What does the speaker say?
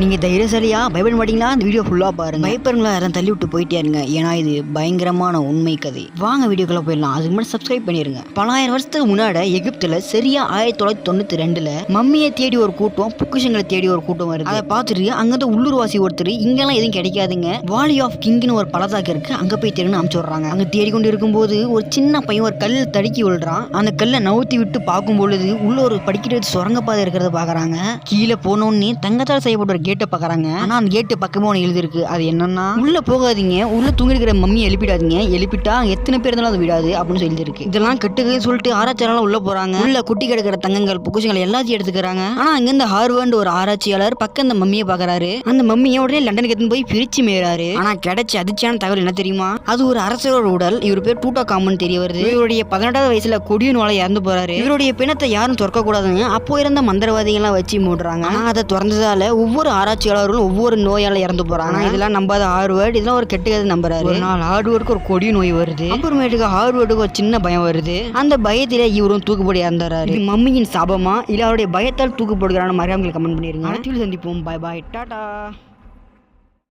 நீங்க தைரியசாலியா பயப்பட மாட்டீங்களா? இந்த வீடியோ ஃபுல்லா பாருங்க. பயப்படுங்களா? யாரும் தள்ளி விட்டு போயிட்டே இருங்க. ஏன்னா இது பயங்கரமான உண்மை கதை. வாங்க வீடியோக்குள்ள போயிடலாம். அதுக்கு முன்னாடி சப்ஸ்கிரைப் பண்ணிருங்க. பலாயிரம் வருஷத்துக்கு முன்னாடி எகிப்துல சரியா ஆயிரத்தி தொள்ளாயிரத்தி தொண்ணூத்தி ரெண்டுல மம்மியை தேடி ஒரு கூட்டம் பொக்கிஷங்களை தேடி ஒரு கூட்டம் வருது. அதை பார்த்துட்டு அங்கிருந்து உள்ளூர்வாசி ஒருத்தர் இங்கெல்லாம் எதுவும் கிடைக்காதுங்க. வாலி ஆஃப் கிங்னு ஒரு பள்ளத்தாக்கு இருக்கு. அங்க போய் தேடினு அனுப்பிச்சு விடுறாங்க. அங்க தேடிக்கொண்டு இருக்கும்போது ஒரு சின்ன பையன் ஒரு கல் தடுக்கி விழுறான். அந்த கல்லை நவுத்தி விட்டு பார்க்கும் பொழுது உள்ள ஒரு படிக்கிற சுரங்கப்பாதை இருக்கிறத பாக்குறாங்க கீழே போனோடனே தங்கத்தால் செய்யப்பட்ட கேட்டை பாக்குறாங்க. ஆனா அந்த கேட்டு பக்கமா ஒன்று எழுதிருக்கு அது என்னன்னா உள்ள போகாதீங்க. உள்ள தூங்கி இருக்கிற மம்மியை எழுப்பிடாதீங்க. எழுப்பிட்டா எத்தனை பேர் இருந்தாலும் அது விடாது அப்படின்னு சொல்லி இருக்கு இதெல்லாம் கெட்டுக்குன்னு சொல்லிட்டு ஆராய்ச்சியாளர் உள்ள போறாங்க. உள்ள குட்டி கிடக்கிற தங்கங்கள் பொக்குஷங்கள் எல்லாத்தையும் எடுத்துக்கிறாங்க. ஆனா அங்க இந்த ஹார்வர்டு ஒரு ஆராய்ச்சியாளர் பக்கம் அந்த மம்மியை பாக்குறாரு. அந்த மம்மியை உடனே லண்டனுக்கு எடுத்துன்னு போய் பிரிச்சு மேறாரு ஆனா கிடைச்ச அதிர்ச்சியான தகவல் என்ன தெரியுமா? அது ஒரு அரசரோட உடல். இவர் பேர் டூட்டா காமன் தெரிய வருது. இவருடைய பதினெட்டாவது வயசுல கொடிய நோலை இறந்து போறாரு. இவருடைய பிணத்தை யாரும் திறக்க கூடாதுங்க அப்போ இருந்த மந்திரவாதிகள்லாம் வச்சு மூடுறாங்க. ஆனா அதை திறந்ததால ஒவ்வொரு ஆராய்ச்சியாளர்களும் ஒவ்வொரு நோயால இறந்து போறாங்க. ஆனா இதெல்லாம் நம்பாத ஹார்வர்ட் இதெல்லாம் ஒரு கெட்டது நம்புறாரு ஒரு நாள் ஹார்வர்டுக்கு ஒரு கொடிய நோய் வருது. அப்புறமேட்டுக்கு ஹார்வர்டுக்கு ஒரு சின்ன பயம் வருது. அந்த பயத்திலே இவரும் தூக்குப்படி இறந்துறாரு மம்மியின் சாபமா? இல்ல அவருடைய பயத்தால் தூக்குப்படுகிறான மாதிரி அவங்களுக்கு கமெண்ட் பண்ணிருங்க. சந்திப்போம். பாய் பாய் டாடா.